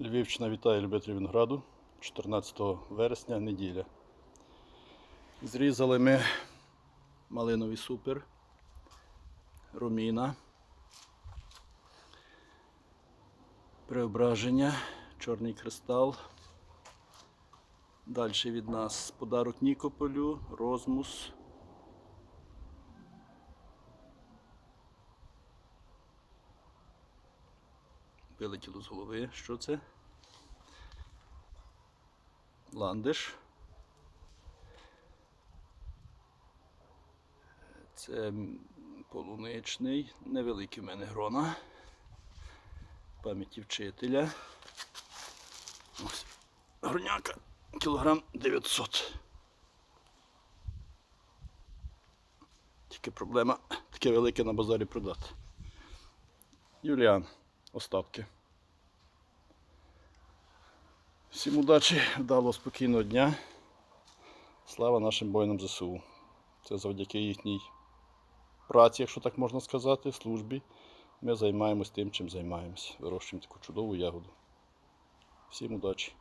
Львівщина вітає любителів винограду 14 вересня, неділя. Зрізали ми малиновий супер, руміна, преображення, чорний кристал. Далі від нас подарок Нікополю, розмус. Вилетіло з голови. Що це? Ландиш. Це полуничний, невеликі в мене грона. Пам'яті вчителя. Ось. Горняка кілограм 900. Тільки проблема таке велике на базарі продати. Юліан, остатки. Всім удачі, вдалого спокійного дня. Слава нашим воїнам ЗСУ. Це завдяки їхній праці, якщо так можна сказати, службі. Ми займаємось тим, чим займаємось. Вирощуємо таку чудову ягоду. Всім удачі!